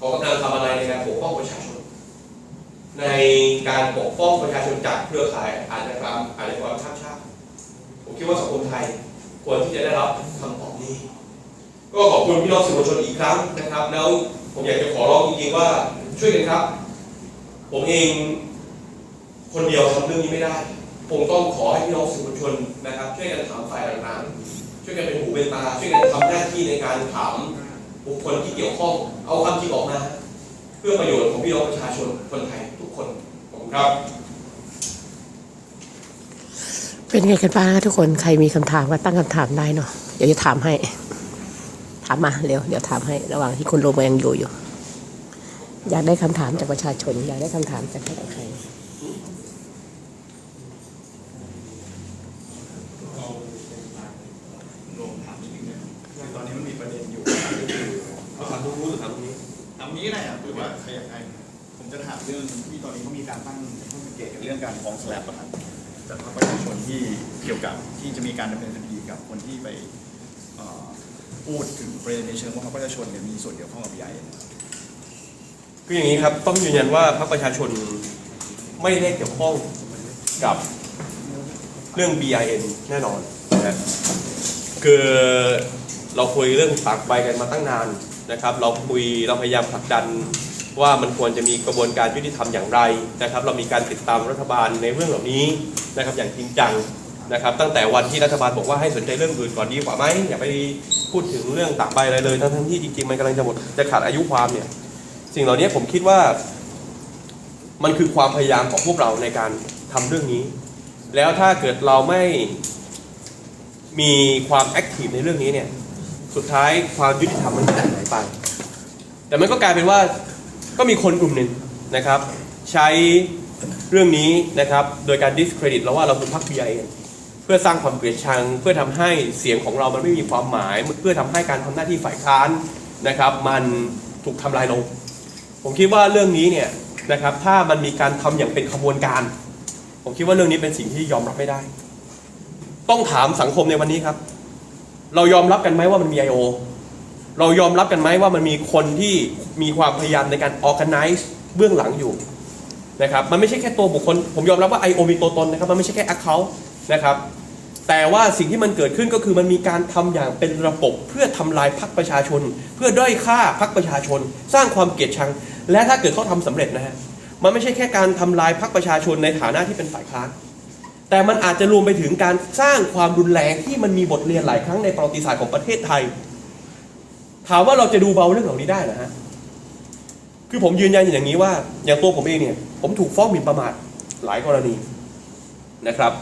กองกำลังทำอะไรในการปกป้องประชาชน ในการปกป้องประชาชนจากเครือข่ายอาชญากรรมอาชญากรรมข้ามชาติผมคิดว่าสังคมไทยควรที่จะได้รับคำตอบนี้ ก็ขอบคุณพี่น้องสื่อมวลชนอีกครั้งนะครับ แล้วผมอยากจะขอร้องจริงๆว่าช่วยกันครับ ผมเองคนเดียวทำเรื่องนี้ไม่ได้คงต้องขอให้พี่น้องสื่อมวลชนนะครับ ช่วยกันถามฝ่ายต่างๆช่วยกันเป็นหูเป็นตาช่วยกันทำหน้าที่ในการถาม บุคคลที่เกี่ยวข้อง เอาความจริงออกมา เพื่อประโยชน์ของพี่น้องประชาชนคนไทยทุกคนขอบคุณครับ เป็นไงกันบ้างคะทุกคนใครมีคำถามก็ตั้งคำถามได้เนาะเดี๋ยวจะถามให้ ถามมาเร็วเดี๋ยวถามให้ระหว่างที่คุณโรมยังอยู่อยู่ อยากได้คำถามจากประชาชน อยากได้คำถามจากใคร ลงถามนิดนึงนะคือตอนนี้มันมีประเด็นอยู่ เอาถามตรงนู้นหรือถามตรงนี้ นี้ก็ได้ครับหรือว่าใครอยากให้ผมจะถามเรื่องที่ตอนนี้เขามีการตั้งข้อสังเกตกับเรื่องการฟ้องสแลบอะครับจากภาคประชาชนที่เกี่ยวกับที่จะมีการดำเนินคดีกับคนที่ไปพูดถึงประเด็นในเชิงว่าพรรคประชาชนเนี่ยมีส่วนเกี่ยวข้องกับยาเอ็นคืออย่างนี้ครับต้องยืนยันว่าพรรคประชาชนไม่ได้เกี่ยวข้องกับเรื่อง BIN แน่นอนนะฮะคือ เราคุยเรื่องปากใบกันมาตั้งนานนะครับ เราคุยเราพยายามผลักดันว่ามันควรจะมีกระบวนการยุติธรรมอย่างไรนะครับ เรามีการติดตามรัฐบาลในเรื่องเหล่านี้นะครับอย่างจริงจังนะครับ ตั้งแต่วันที่รัฐบาลบอกว่าให้สนใจเรื่องอื่นก่อนดีกว่าไหมอย่าไปพูดถึงเรื่องตากใบอะไรเลยทั้งที่จริงๆมันกำลังจะหมดจะขาดอายุความเนี่ยสิ่งเหล่านี้ผมคิดว่า มันคือความพยายามของพวกเราในการทำเรื่องนี้ แล้วถ้าเกิดเราไม่มีความแอคทีฟในเรื่องนี้เนี่ย สุดท้ายความยุติธรรมมันหายไป แต่มันก็กลายเป็นว่าก็มีคนกลุ่มหนึ่งนะครับ ใช้เรื่องนี้นะครับโดยการ discredit เราว่าเราคือพรรค BIN เพื่อสร้างความเกลียดชัง เพื่อทำให้เสียงของเรามันไม่มีความหมาย เพื่อทำให้การทำหน้าที่ฝ่ายค้านนะครับ มันถูกทำลายลง ผมคิดว่าเรื่องนี้เนี่ยนะครับถ้ามันมีการทำอย่างเป็นขบวนการ ผมคิดว่าเรื่องนี้เป็นสิ่งที่ยอมรับไม่ได้ ต้องถามสังคมในวันนี้ครับ เรายอมรับกันไหมว่ามันมี I.O. เรายอมรับกันไหมว่ามันมีคนที่มีความพยายามในการ organize เบื้องหลังอยู่นะครับมันไม่ใช่แค่ตัวบุคคล ผมยอมรับว่า I.O. มีตัวตนนะครับมันไม่ใช่แค่ account นะครับแต่ว่าสิ่งที่มันเกิดขึ้นก็คือมันมีการทำอย่างเป็นระบบเพื่อทำลายพรรคประชาชน เพื่อด้อยค่าพรรคประชาชน สร้างความเกลียดชัง และถ้าเกิดเขาทำสำเร็จนะฮะมันไม่ใช่แค่การทำลายพรรคประชาชนในฐานะที่เป็นฝ่ายค้าน แต่มันอาจจะรวมไปถึงการสร้างความรุนแรงที่มันมีบทเรียนหลายครั้งในประวัติศาสตร์ของประเทศไทย ถามว่าเราจะดูเบาเรื่องเหล่านี้ได้เหรอฮะคือผมยืนยันอย่างนี้ว่า อย่างตัวผมเองเนี่ย ผมถูกฟ้องหมิ่นประมาทหลายกรณีนะครับ